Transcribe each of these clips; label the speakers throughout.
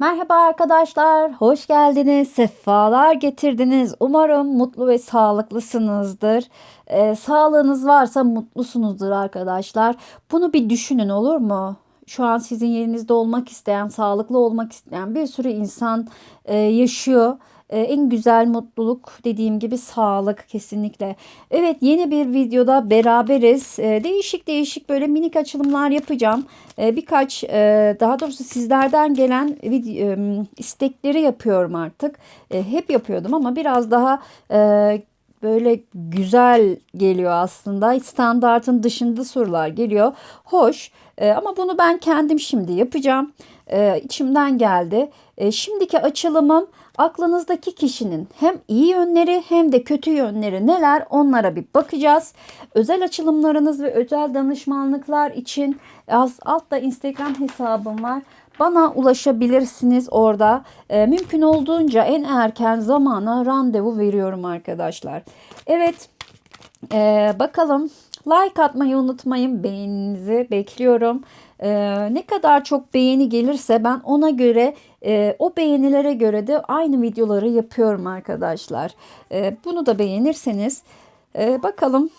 Speaker 1: Merhaba arkadaşlar, hoş geldiniz, sefalar getirdiniz. Umarım mutlu ve sağlıklısınızdır. Ee, sağlığınız varsa mutlusunuzdur arkadaşlar. Bunu bir düşünün olur mu? Şu an sizin yerinizde olmak isteyen, sağlıklı olmak isteyen bir sürü insan e, yaşıyor. E, en güzel mutluluk dediğim gibi sağlık kesinlikle. Evet yeni bir videoda beraberiz. E, değişik değişik böyle minik açılımlar yapacağım. E, birkaç e, daha doğrusu sizlerden gelen video, e, istekleri yapıyorum artık. Hep yapıyordum ama biraz daha e, böyle güzel geliyor aslında. Standartın dışında sorular geliyor. Hoş ama bunu ben kendim şimdi yapacağım. E, içimden geldi. Şimdiki açılımım aklınızdaki kişinin hem iyi yönleri hem de kötü yönleri neler onlara bir bakacağız. Özel açılımlarınız ve özel danışmanlıklar için az altta Instagram hesabım var. Bana ulaşabilirsiniz orada. E, mümkün olduğunca en erken zamana randevu veriyorum arkadaşlar. Evet e, bakalım like atmayı unutmayın. Beğeninizi bekliyorum. E, ne kadar çok beğeni gelirse ben ona göre e, o beğenilere göre de aynı videoları yapıyorum arkadaşlar. E, bunu da beğenirseniz e, bakalım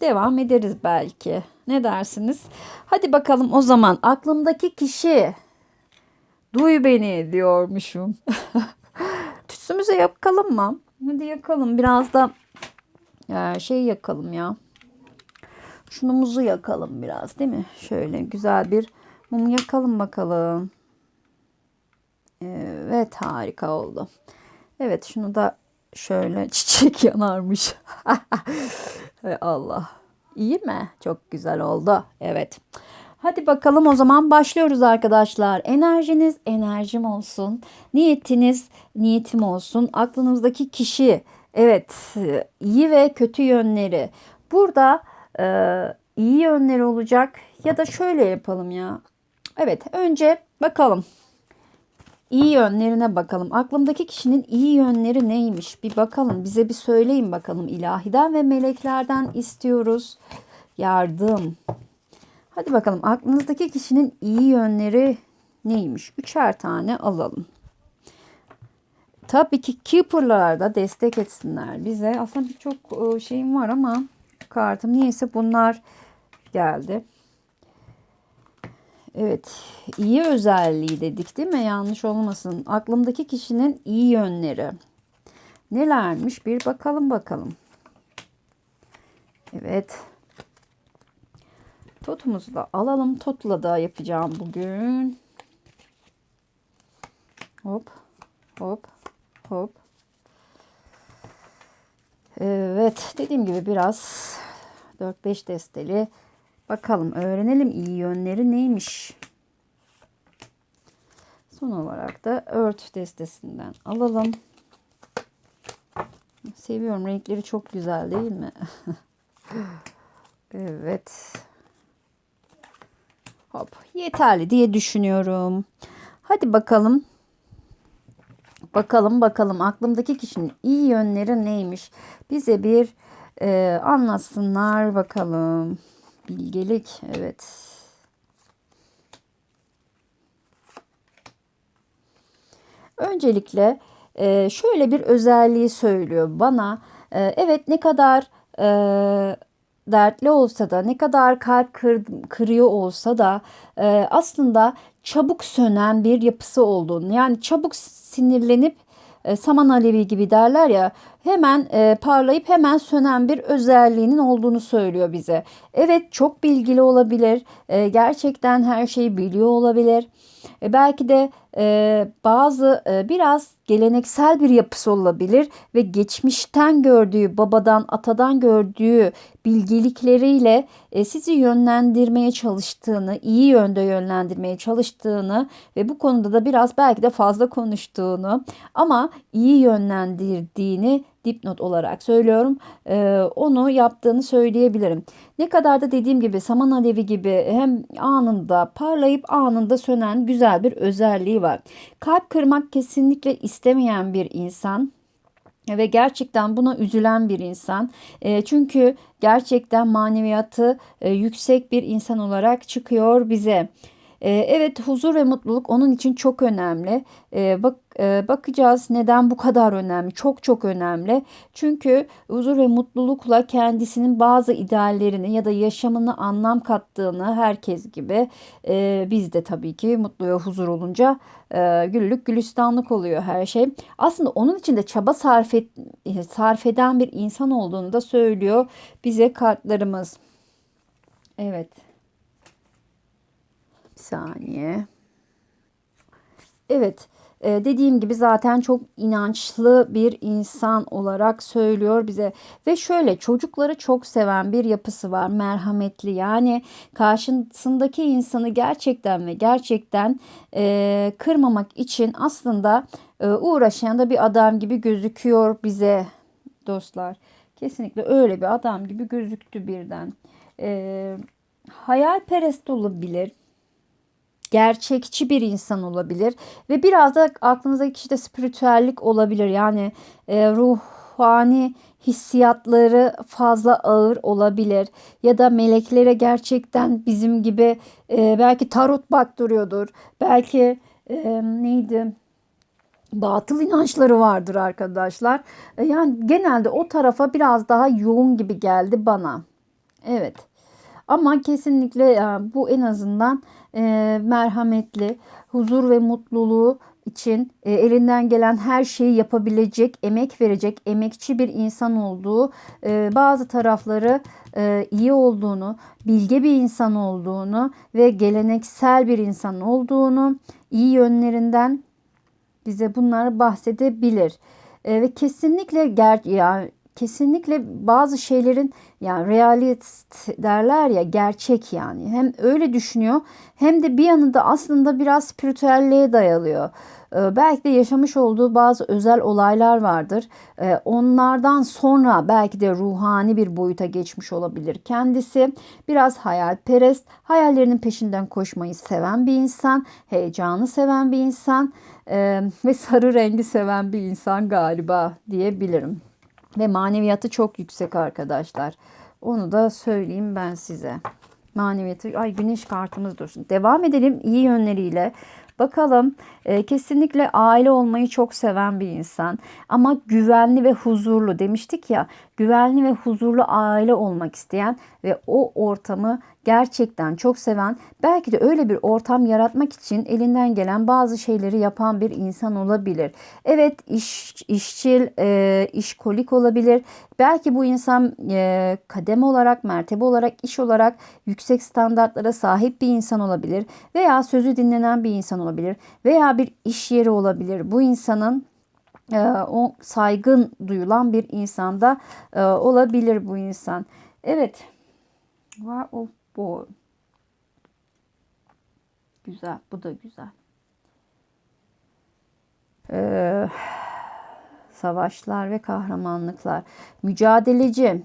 Speaker 1: devam ederiz belki. Ne dersiniz? Hadi bakalım o zaman aklımdaki kişi duy beni diyormuşum. Tütsümüzü yakalım mı? Hadi yakalım biraz da e, şey yakalım ya. Şunumuzu yakalım biraz değil mi? Şöyle güzel bir mum yakalım bakalım. Evet harika oldu. Evet şunu da şöyle çiçek yanarmış. Allah. İyi mi? Çok güzel oldu. Evet. Hadi bakalım o zaman başlıyoruz arkadaşlar. Enerjiniz enerjim olsun. Niyetiniz niyetim olsun. Aklınızdaki kişi evet iyi ve kötü yönleri. Burada e, iyi yönleri olacak ya da şöyle yapalım ya. Evet önce bakalım iyi yönlerine bakalım. Aklımdaki kişinin iyi yönleri neymiş? Bir bakalım. Bize bir söyleyin bakalım. İlahiden ve meleklerden istiyoruz. Yardım. Hadi bakalım. Aklınızdaki kişinin iyi yönleri neymiş? Üçer tane alalım. Tabii ki Keeper'lar da destek etsinler bize. Aslında birçok e, şeyim var ama kartım niyeyse bunlar geldi. Evet, iyi özelliği dedik değil mi? Yanlış olmasın. Aklımdaki kişinin iyi yönleri. Nelermiş? Bir bakalım bakalım. Evet. Totumuzu da alalım. Totla da yapacağım bugün. Hop, hop, hop. Evet, dediğim gibi biraz 4-5 desteli Bakalım öğrenelim iyi yönleri neymiş. Son olarak da ört destesinden alalım. Seviyorum renkleri çok güzel değil mi? evet. Hop yeterli diye düşünüyorum. Hadi bakalım. Bakalım bakalım aklımdaki kişinin iyi yönleri neymiş? Bize bir e, anlatsınlar bakalım. Bilgelik evet. Öncelikle e, şöyle bir özelliği söylüyor bana. E, evet ne kadar e, dertli olsa da ne kadar kalp kır, kırıyor olsa da aslında çabuk sönen bir yapısı olduğunu yani çabuk sinirlenip e, saman alevi gibi derler ya hemen e, parlayıp hemen sönen bir özelliğinin olduğunu söylüyor bize. Evet çok bilgili olabilir. E, gerçekten her şeyi biliyor olabilir. E, belki de e, bazı e, biraz geleneksel bir yapısı olabilir ve geçmişten gördüğü, babadan, atadan gördüğü bilgilikleriyle e, sizi yönlendirmeye çalıştığını, iyi yönde yönlendirmeye çalıştığını ve bu konuda da biraz belki de fazla konuştuğunu ama iyi yönlendirdiğini dipnot olarak söylüyorum. Ee, onu yaptığını söyleyebilirim. Ne kadar da dediğim gibi saman alevi gibi hem anında parlayıp anında sönen güzel bir özelliği var. Kalp kırmak kesinlikle istemeyen bir insan ve gerçekten buna üzülen bir insan. E, çünkü gerçekten maneviyatı e, yüksek bir insan olarak çıkıyor bize. E, evet huzur ve mutluluk onun için çok önemli. E, bak e, bakacağız neden bu kadar önemli. Çok çok önemli. Çünkü huzur ve mutlulukla kendisinin bazı ideallerini ya da yaşamını anlam kattığını herkes gibi e, biz de tabii ki mutlu ve huzur olunca e, güllük gülistanlık oluyor her şey. Aslında onun için de çaba sarf, et, sarf eden bir insan olduğunu da söylüyor bize kartlarımız. Evet. Saniye. Evet. Ee, dediğim gibi zaten çok inançlı bir insan olarak söylüyor bize ve şöyle çocukları çok seven bir yapısı var merhametli yani karşısındaki insanı gerçekten ve gerçekten e, kırmamak için aslında e, uğraşan da bir adam gibi gözüküyor bize dostlar kesinlikle öyle bir adam gibi gözüktü birden e, hayalperest olabilir gerçekçi bir insan olabilir ve biraz da aklınızdaki kişide spiritüellik olabilir. Yani e, ruhani hissiyatları fazla ağır olabilir ya da meleklere gerçekten bizim gibi e, belki tarot baktırıyordur. Belki e, neydi? batıl inançları vardır arkadaşlar. E, yani genelde o tarafa biraz daha yoğun gibi geldi bana. Evet. Ama kesinlikle e, bu en azından e, merhametli, huzur ve mutluluğu için e, elinden gelen her şeyi yapabilecek, emek verecek, emekçi bir insan olduğu, bazı tarafları iyi olduğunu, bilge bir insan olduğunu ve geleneksel bir insan olduğunu, iyi yönlerinden bize bunları bahsedebilir. ve kesinlikle ger yani kesinlikle bazı şeylerin yani realist derler ya gerçek yani. Hem öyle düşünüyor hem de bir yanında aslında biraz spiritüelliğe dayalıyor. Ee, belki de yaşamış olduğu bazı özel olaylar vardır. Ee, onlardan sonra belki de ruhani bir boyuta geçmiş olabilir. Kendisi biraz hayalperest, hayallerinin peşinden koşmayı seven bir insan, heyecanı seven bir insan e, ve sarı rengi seven bir insan galiba diyebilirim. Ve maneviyatı çok yüksek arkadaşlar. Onu da söyleyeyim ben size. Maneviyatı, ay güneş kartımız dursun. Devam edelim iyi yönleriyle. Bakalım e, kesinlikle aile olmayı çok seven bir insan ama güvenli ve huzurlu demiştik ya güvenli ve huzurlu aile olmak isteyen ve o ortamı gerçekten çok seven belki de öyle bir ortam yaratmak için elinden gelen bazı şeyleri yapan bir insan olabilir. Evet iş, işçil, e, işkolik olabilir. Belki bu insan e, kademe olarak, mertebe olarak, iş olarak yüksek standartlara sahip bir insan olabilir. Veya sözü dinlenen bir insan olabilir. Veya bir iş yeri olabilir. Bu insanın e, o saygın duyulan bir insanda e, olabilir bu insan. Evet. O bu. Güzel. Bu da güzel. Ee, savaşlar ve kahramanlıklar. Mücadeleci.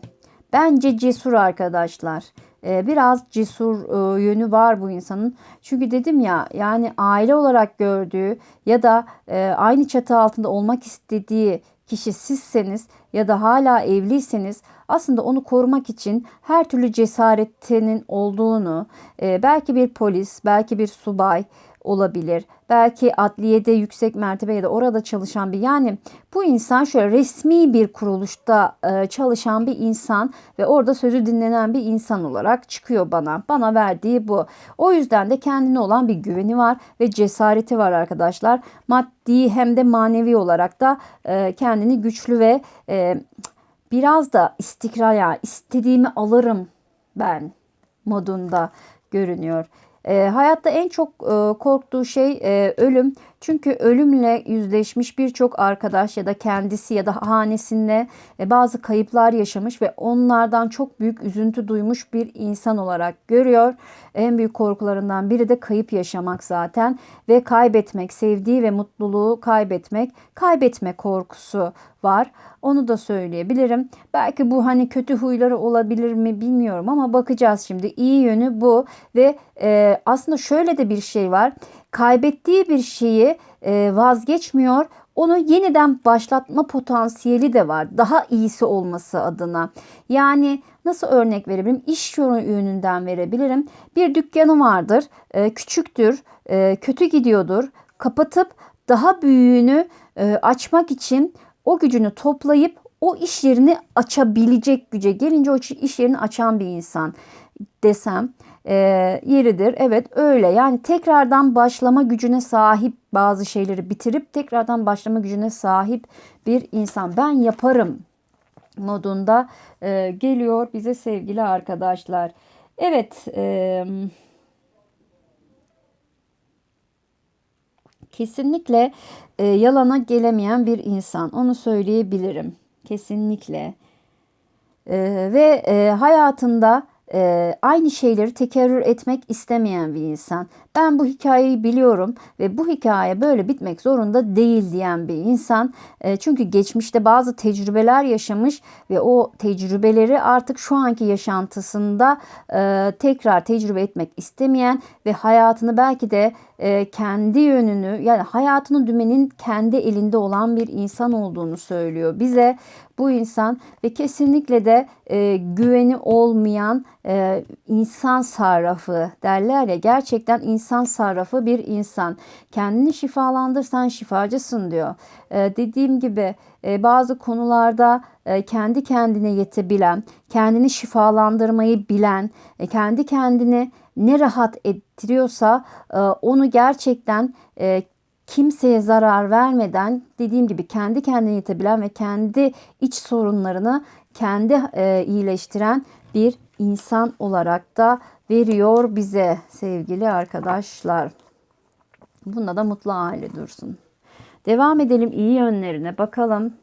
Speaker 1: Bence cesur arkadaşlar. Ee, biraz cesur e, yönü var bu insanın. Çünkü dedim ya yani aile olarak gördüğü ya da e, aynı çatı altında olmak istediği kişi sizseniz ya da hala evliyseniz aslında onu korumak için her türlü cesaretinin olduğunu, e, belki bir polis, belki bir subay olabilir. Belki adliyede yüksek mertebe ya da orada çalışan bir yani bu insan şöyle resmi bir kuruluşta e, çalışan bir insan ve orada sözü dinlenen bir insan olarak çıkıyor bana. Bana verdiği bu. O yüzden de kendine olan bir güveni var ve cesareti var arkadaşlar. Maddi hem de manevi olarak da e, kendini güçlü ve e, biraz da istikrar ya istediğimi alırım ben modunda görünüyor. E, hayatta en çok e, korktuğu şey e, ölüm. Çünkü ölümle yüzleşmiş birçok arkadaş ya da kendisi ya da hanesinde e, bazı kayıplar yaşamış ve onlardan çok büyük üzüntü duymuş bir insan olarak görüyor. En büyük korkularından biri de kayıp yaşamak zaten ve kaybetmek, sevdiği ve mutluluğu kaybetmek, kaybetme korkusu var. Onu da söyleyebilirim. Belki bu hani kötü huyları olabilir mi bilmiyorum ama bakacağız şimdi. İyi yönü bu ve e, aslında şöyle de bir şey var. Kaybettiği bir şeyi e, vazgeçmiyor onu yeniden başlatma potansiyeli de var. Daha iyisi olması adına. Yani nasıl örnek verebilirim? İş yönünden verebilirim. Bir dükkanı vardır, e, küçüktür, e, kötü gidiyordur. Kapatıp daha büyüğünü açmak için o gücünü toplayıp o iş yerini açabilecek güce gelince o iş yerini açan bir insan desem e, yeridir. Evet öyle yani tekrardan başlama gücüne sahip bazı şeyleri bitirip tekrardan başlama gücüne sahip bir insan. Ben yaparım modunda e, geliyor bize sevgili arkadaşlar. Evet. E, kesinlikle e, yalana gelemeyen bir insan. Onu söyleyebilirim. Kesinlikle. E, ve e, hayatında e, aynı şeyleri tekerrür etmek istemeyen bir insan. Ben bu hikayeyi biliyorum ve bu hikaye böyle bitmek zorunda değil diyen bir insan. E, çünkü geçmişte bazı tecrübeler yaşamış ve o tecrübeleri artık şu anki yaşantısında e, tekrar tecrübe etmek istemeyen ve hayatını belki de e, kendi yönünü yani hayatının dümenin kendi elinde olan bir insan olduğunu söylüyor bize bu insan ve kesinlikle de e, güveni olmayan e, insan sarrafı derler ya gerçekten insan sarrafı bir insan. Kendini şifalandırsan şifacısın diyor. E, dediğim gibi e, bazı konularda e, kendi kendine yetebilen, kendini şifalandırmayı bilen, e, kendi kendini ne rahat ettiriyorsa e, onu gerçekten e, kimseye zarar vermeden dediğim gibi kendi kendine yetebilen ve kendi iç sorunlarını kendi e, iyileştiren bir insan olarak da veriyor bize sevgili arkadaşlar. Bunda da mutlu aile dursun. Devam edelim iyi yönlerine bakalım.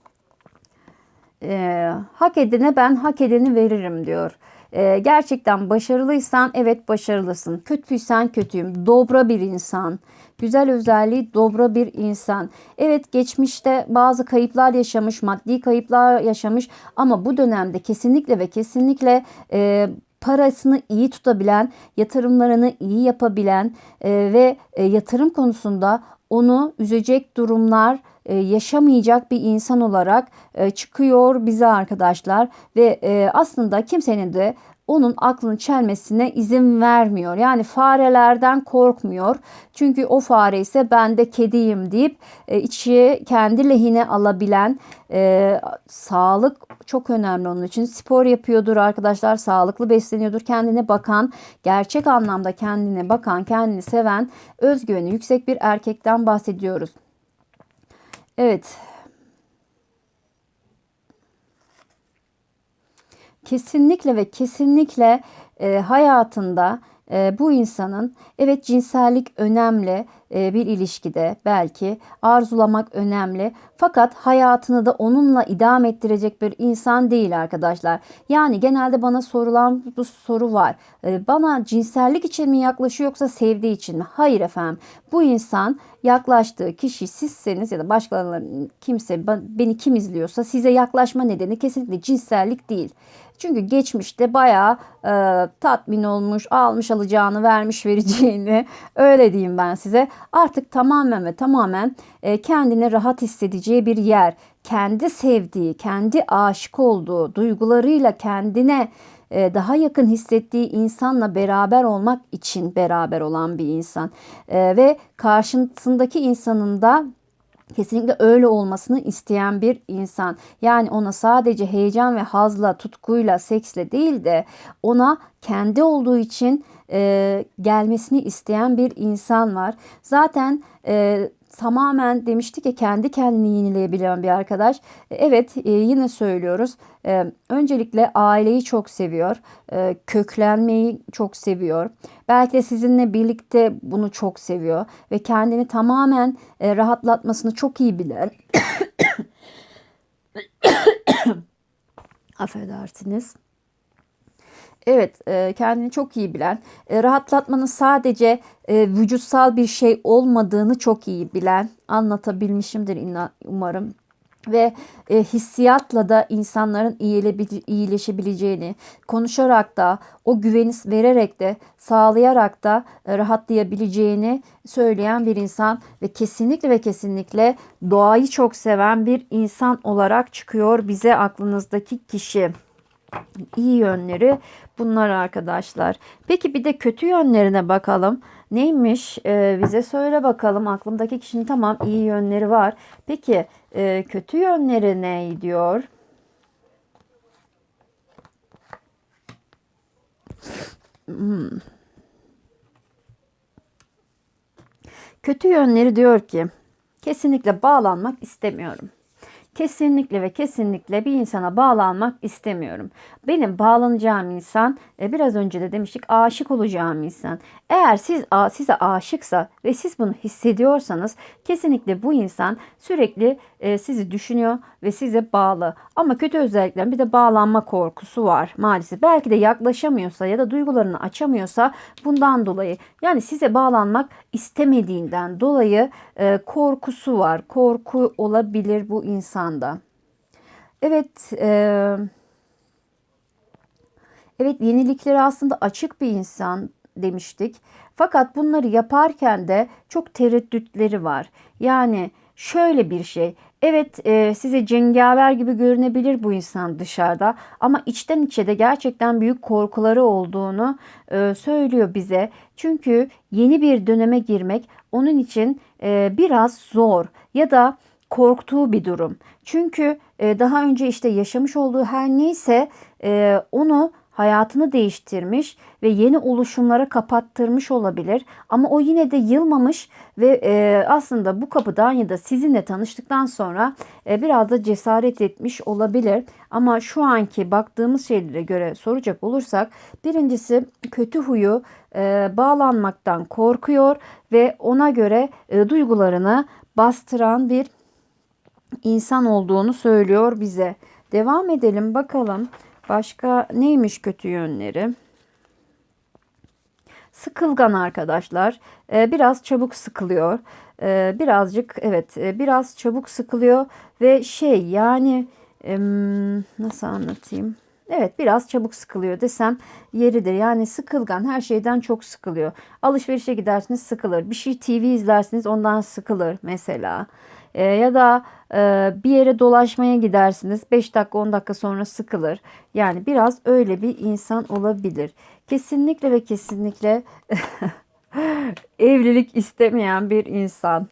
Speaker 1: Ee, hak edene ben hak edeni veririm diyor. Ee, gerçekten başarılıysan evet başarılısın. Kötüysen kötüyüm. Dobra bir insan. Güzel özelliği dobra bir insan. Evet geçmişte bazı kayıplar yaşamış, maddi kayıplar yaşamış ama bu dönemde kesinlikle ve kesinlikle e, parasını iyi tutabilen, yatırımlarını iyi yapabilen e, ve e, yatırım konusunda onu üzecek durumlar e, yaşamayacak bir insan olarak e, çıkıyor bize arkadaşlar ve e, aslında kimsenin de onun aklını çelmesine izin vermiyor. Yani farelerden korkmuyor. Çünkü o fare ise ben de kediyim deyip e, içi kendi lehine alabilen e, sağlık çok önemli onun için. Spor yapıyordur arkadaşlar, sağlıklı besleniyordur. Kendine bakan, gerçek anlamda kendine bakan, kendini seven, özgüveni yüksek bir erkekten bahsediyoruz. Evet. Kesinlikle ve kesinlikle e, hayatında e, bu insanın evet cinsellik önemli bir ilişkide belki arzulamak önemli fakat hayatını da onunla idam ettirecek bir insan değil arkadaşlar. Yani genelde bana sorulan bu soru var. E, bana cinsellik için mi yaklaşıyor yoksa sevdiği için mi? Hayır efendim. Bu insan yaklaştığı kişi sizseniz ya da başkalarının kimse beni kim izliyorsa size yaklaşma nedeni kesinlikle cinsellik değil. Çünkü geçmişte bayağı e, tatmin olmuş, almış alacağını, vermiş vereceğini öyle diyeyim ben size. Artık tamamen ve tamamen e, kendini rahat hissedeceği bir yer. Kendi sevdiği, kendi aşık olduğu, duygularıyla kendine e, daha yakın hissettiği insanla beraber olmak için beraber olan bir insan. E, ve karşısındaki insanın da kesinlikle öyle olmasını isteyen bir insan. Yani ona sadece heyecan ve hazla, tutkuyla, seksle değil de ona kendi olduğu için e, gelmesini isteyen bir insan var. Zaten e, tamamen demiştik ya kendi kendini yenileyebilen bir arkadaş. Evet e, yine söylüyoruz. E, öncelikle aileyi çok seviyor. E, köklenmeyi çok seviyor. Belki de sizinle birlikte bunu çok seviyor. Ve kendini tamamen rahatlatmasını çok iyi bilen. Affedersiniz Evet, e, kendini çok iyi bilen, e, rahatlatmanın sadece e, vücutsal bir şey olmadığını çok iyi bilen, anlatabilmişimdir umarım. ve hissiyatla da insanların iyileşebileceğini, konuşarak da o güveni vererek de sağlayarak da rahatlayabileceğini söyleyen bir insan ve kesinlikle ve kesinlikle doğayı çok seven bir insan olarak çıkıyor bize aklınızdaki kişi. İyi yönleri bunlar arkadaşlar. Peki bir de kötü yönlerine bakalım. Neymiş? Ee, bize söyle bakalım. Aklımdaki kişinin tamam iyi yönleri var. Peki e, kötü yönleri ne diyor? Hmm. Kötü yönleri diyor ki kesinlikle bağlanmak istemiyorum. Kesinlikle ve kesinlikle bir insana bağlanmak istemiyorum. Benim bağlanacağım insan e, biraz önce de demiştik aşık olacağım insan. Eğer siz size aşıksa ve siz bunu hissediyorsanız kesinlikle bu insan sürekli e, sizi düşünüyor ve size bağlı. Ama kötü özellikler bir de bağlanma korkusu var maalesef. Belki de yaklaşamıyorsa ya da duygularını açamıyorsa bundan dolayı yani size bağlanmak istemediğinden dolayı e, korkusu var. Korku olabilir bu insanda. Evet, e, evet yeniliklere aslında açık bir insan demiştik. Fakat bunları yaparken de çok tereddütleri var. Yani şöyle bir şey. Evet e, size cengaver gibi görünebilir bu insan dışarıda ama içten içe de gerçekten büyük korkuları olduğunu e, söylüyor bize. Çünkü yeni bir döneme girmek onun için e, biraz zor ya da korktuğu bir durum. Çünkü e, daha önce işte yaşamış olduğu her neyse e, onu hayatını değiştirmiş ve yeni oluşumlara kapattırmış olabilir. Ama o yine de yılmamış ve e, aslında bu kapıdan ya da sizinle tanıştıktan sonra biraz da cesaret etmiş olabilir. Ama şu anki baktığımız şeylere göre soracak olursak birincisi kötü huyu bağlanmaktan korkuyor ve ona göre duygularını bastıran bir insan olduğunu söylüyor bize. Devam edelim bakalım. Başka neymiş kötü yönleri? Sıkılgan arkadaşlar. Ee, biraz çabuk sıkılıyor. Ee, birazcık evet e, biraz çabuk sıkılıyor ve şey yani nasıl anlatayım? Evet biraz çabuk sıkılıyor desem yeridir. Yani sıkılgan her şeyden çok sıkılıyor. Alışverişe gidersiniz sıkılır. Bir şey TV izlersiniz ondan sıkılır mesela. Ee, ya da e, bir yere dolaşmaya gidersiniz 5 dakika 10 dakika sonra sıkılır. Yani biraz öyle bir insan olabilir. Kesinlikle ve kesinlikle evlilik istemeyen bir insan.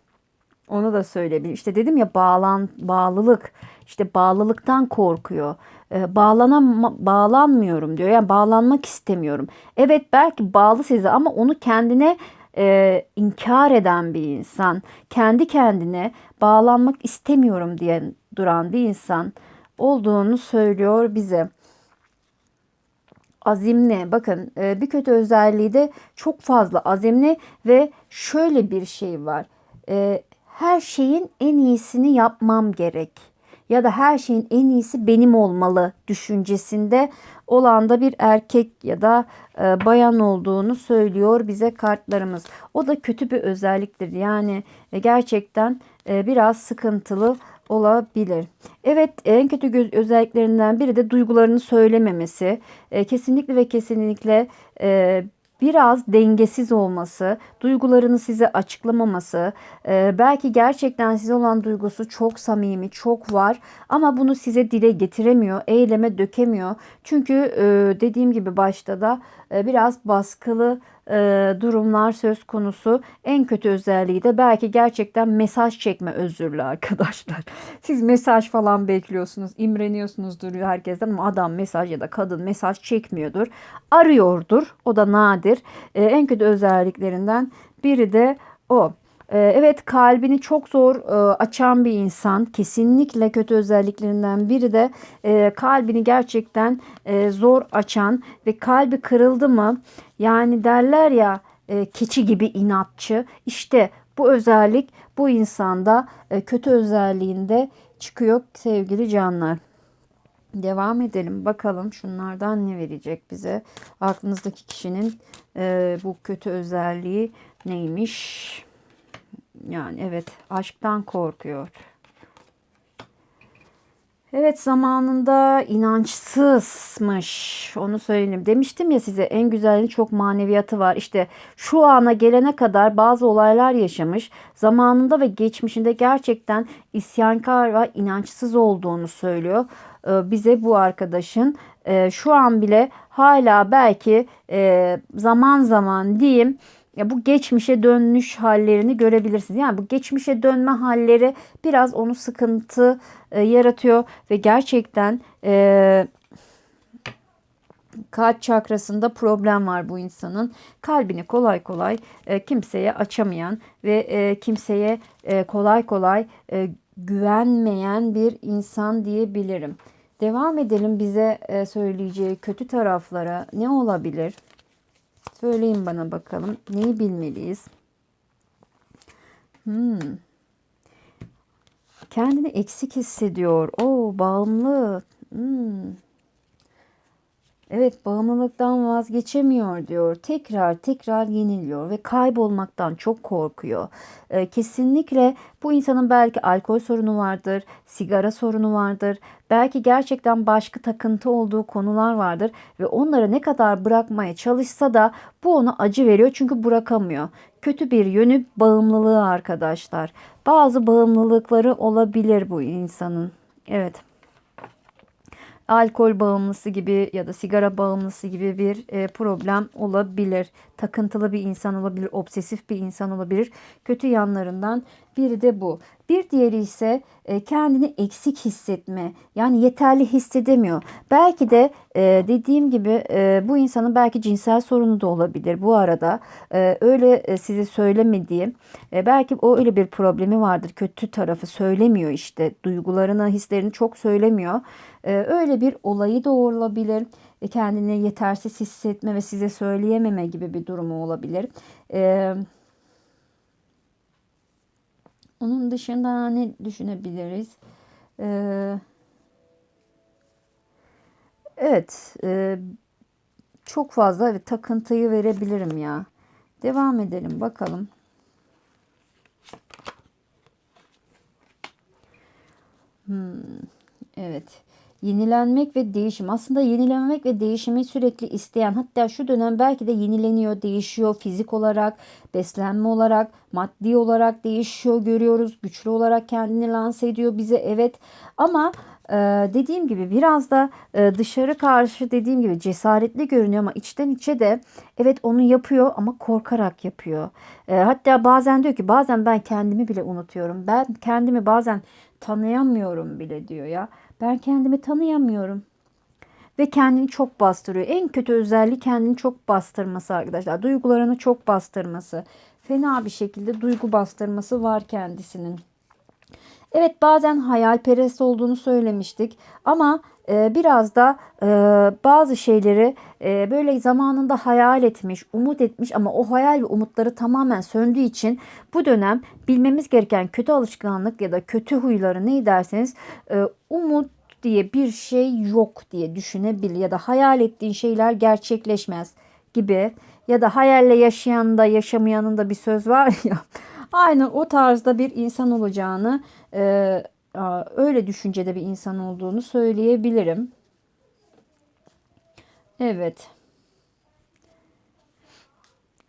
Speaker 1: Onu da söyleyebilirim. İşte dedim ya bağlan bağlılık. İşte bağlılıktan korkuyor. Ee, bağlanam bağlanmıyorum diyor. Yani bağlanmak istemiyorum. Evet belki bağlı size ama onu kendine e, inkar eden bir insan. Kendi kendine bağlanmak istemiyorum diye duran bir insan olduğunu söylüyor bize azimli. Bakın e, bir kötü özelliği de çok fazla azimli ve şöyle bir şey var. E, her şeyin en iyisini yapmam gerek ya da her şeyin en iyisi benim olmalı düşüncesinde olan da bir erkek ya da e, bayan olduğunu söylüyor bize kartlarımız. O da kötü bir özelliktir. Yani e, gerçekten e, biraz sıkıntılı olabilir. Evet en kötü göz özelliklerinden biri de duygularını söylememesi. E, kesinlikle ve kesinlikle e, biraz dengesiz olması, duygularını size açıklamaması, e, belki gerçekten size olan duygusu çok samimi, çok var ama bunu size dile getiremiyor, eyleme dökemiyor. Çünkü e, dediğim gibi başta da e, biraz baskılı e, durumlar söz konusu. En kötü özelliği de belki gerçekten mesaj çekme özürlü arkadaşlar. Siz mesaj falan bekliyorsunuz, imreniyorsunuzdur herkesten ama adam mesaj ya da kadın mesaj çekmiyordur. Arıyordur. O da nadir. E, en kötü özelliklerinden biri de o. E, Evet kalbini çok zor e, açan bir insan. Kesinlikle kötü özelliklerinden biri de e, kalbini gerçekten e, zor açan ve kalbi kırıldı mı yani derler ya keçi gibi inatçı. İşte bu özellik bu insanda kötü özelliğinde çıkıyor sevgili canlar. Devam edelim bakalım şunlardan ne verecek bize. Aklınızdaki kişinin bu kötü özelliği neymiş? Yani evet aşktan korkuyor. Evet zamanında inançsızmış. Onu söyleyeyim. Demiştim ya size en güzelliği çok maneviyatı var. İşte şu ana gelene kadar bazı olaylar yaşamış. Zamanında ve geçmişinde gerçekten isyankar ve inançsız olduğunu söylüyor. Ee, bize bu arkadaşın Ee, şu an bile hala belki e, zaman zaman diyeyim ya bu geçmişe dönmüş hallerini görebilirsiniz. Yani bu geçmişe dönme halleri biraz onu sıkıntı e, yaratıyor ve gerçekten e, kalp çakrasında problem var bu insanın. Kalbini kolay kolay e, kimseye açamayan ve e, kimseye e, kolay kolay e, güvenmeyen bir insan diyebilirim. Devam edelim bize e, söyleyeceği kötü taraflara ne olabilir? Söyleyin bana bakalım. Neyi bilmeliyiz? Hmm. Kendini eksik hissediyor. O bağımlı. Hmm. Evet bağımlılıktan vazgeçemiyor diyor. Tekrar tekrar yeniliyor ve kaybolmaktan çok korkuyor. Ee, kesinlikle bu insanın belki alkol sorunu vardır, sigara sorunu vardır. Belki gerçekten başka takıntı olduğu konular vardır ve onları ne kadar bırakmaya çalışsa da bu ona acı veriyor çünkü bırakamıyor. Kötü bir yönü bağımlılığı arkadaşlar. Bazı bağımlılıkları olabilir bu insanın. Evet alkol bağımlısı gibi ya da sigara bağımlısı gibi bir e, problem olabilir. Takıntılı bir insan olabilir, obsesif bir insan olabilir. Kötü yanlarından biri de bu. Bir diğeri ise e, kendini eksik hissetme. Yani yeterli hissedemiyor. Belki de e, dediğim gibi e, bu insanın belki cinsel sorunu da olabilir bu arada. Öyle size söylemediğim belki o öyle bir problemi vardır. Kötü tarafı söylemiyor işte. Duygularını, hislerini çok söylemiyor. Öyle bir olayı da olabilir. Kendini yetersiz hissetme ve size söyleyememe gibi bir durumu olabilir. Evet. Onun dışında ne düşünebiliriz? Ee, evet. E, çok fazla evet, takıntıyı verebilirim ya. Devam edelim bakalım. Hmm, evet. Yenilenmek ve değişim. Aslında yenilenmek ve değişimi sürekli isteyen hatta şu dönem belki de yenileniyor, değişiyor fizik olarak, beslenme olarak, maddi olarak değişiyor görüyoruz. Güçlü olarak kendini lanse ediyor bize evet ama ee, dediğim gibi biraz da e, dışarı karşı dediğim gibi cesaretli görünüyor ama içten içe de evet onu yapıyor ama korkarak yapıyor. Ee, hatta bazen diyor ki bazen ben kendimi bile unutuyorum. Ben kendimi bazen tanıyamıyorum bile diyor ya. Ben kendimi tanıyamıyorum. Ve kendini çok bastırıyor. En kötü özelliği kendini çok bastırması arkadaşlar. Duygularını çok bastırması. Fena bir şekilde duygu bastırması var kendisinin. Evet bazen hayalperest olduğunu söylemiştik ama e, biraz da e, bazı şeyleri e, böyle zamanında hayal etmiş, umut etmiş ama o hayal ve umutları tamamen söndüğü için bu dönem bilmemiz gereken kötü alışkanlık ya da kötü huyları ne derseniz umut diye bir şey yok diye düşünebilir ya da hayal ettiğin şeyler gerçekleşmez gibi ya da hayalle yaşayan da yaşamayanın da bir söz var ya aynen o tarzda bir insan olacağını e, öyle düşüncede bir insan olduğunu söyleyebilirim. Evet.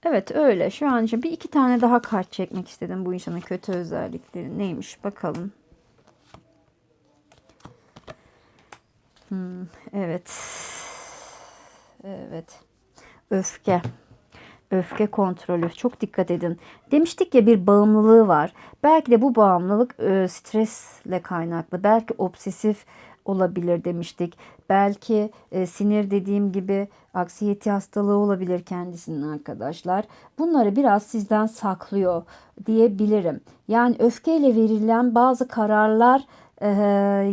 Speaker 1: Evet öyle. Şu an için bir iki tane daha kart çekmek istedim bu insanın kötü özellikleri. Neymiş bakalım. Hmm, evet. Evet. Öfke. Öfke kontrolü. Çok dikkat edin. Demiştik ya bir bağımlılığı var. Belki de bu bağımlılık e, stresle kaynaklı. Belki obsesif olabilir demiştik. Belki e, sinir dediğim gibi aksiyeti hastalığı olabilir kendisinin arkadaşlar. Bunları biraz sizden saklıyor diyebilirim. Yani öfkeyle verilen bazı kararlar e,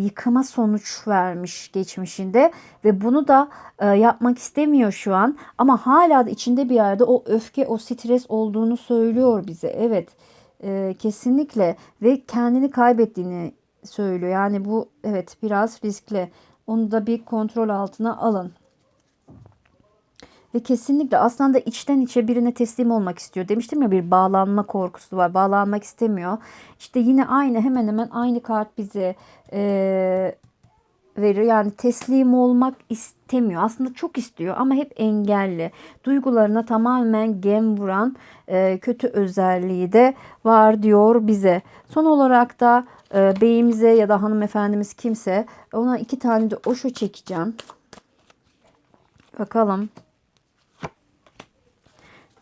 Speaker 1: yıkıma sonuç vermiş geçmişinde ve bunu da e, yapmak istemiyor şu an. Ama hala da içinde bir yerde o öfke o stres olduğunu söylüyor bize. Evet e, kesinlikle. Ve kendini kaybettiğini söylüyor. Yani bu evet biraz riskli. Onu da bir kontrol altına alın. Ve kesinlikle aslında içten içe birine teslim olmak istiyor. Demiştim ya bir bağlanma korkusu var. Bağlanmak istemiyor. İşte yine aynı hemen hemen aynı kart bize e, veriyor. Yani teslim olmak istemiyor. Aslında çok istiyor ama hep engelli. Duygularına tamamen gem vuran e, kötü özelliği de var diyor bize. Son olarak da e, beyimize ya da hanımefendimiz kimse ona iki tane de oşo çekeceğim. Bakalım.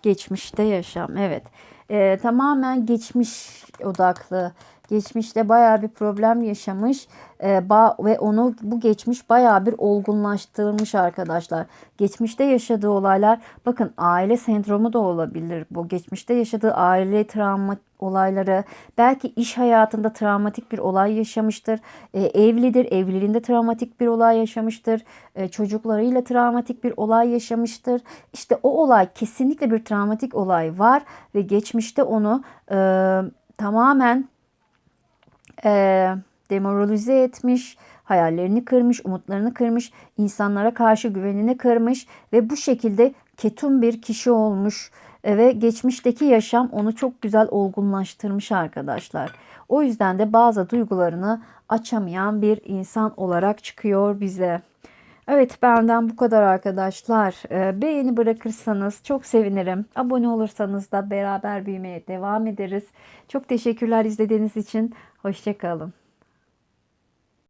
Speaker 1: Geçmişte yaşam. Evet. Ee, tamamen geçmiş odaklı. Geçmişte bayağı bir problem yaşamış Ee, ba- ve onu bu geçmiş bayağı bir olgunlaştırmış arkadaşlar. Geçmişte yaşadığı olaylar bakın aile sendromu da olabilir. Bu geçmişte yaşadığı aile travma olayları belki iş hayatında travmatik bir olay yaşamıştır. Ee, evlidir, evliliğinde travmatik bir olay yaşamıştır. Ee, çocuklarıyla travmatik bir olay yaşamıştır. İşte o olay kesinlikle bir travmatik olay var ve geçmişte onu e, tamamen e, demoralize etmiş, hayallerini kırmış, umutlarını kırmış, insanlara karşı güvenini kırmış ve bu şekilde ketum bir kişi olmuş E, ve geçmişteki yaşam onu çok güzel olgunlaştırmış arkadaşlar. O yüzden de bazı duygularını açamayan bir insan olarak çıkıyor bize. Evet benden bu kadar arkadaşlar. Ee, beğeni bırakırsanız çok sevinirim. Abone olursanız da beraber büyümeye devam ederiz. Çok teşekkürler izlediğiniz için. Hoşçakalın.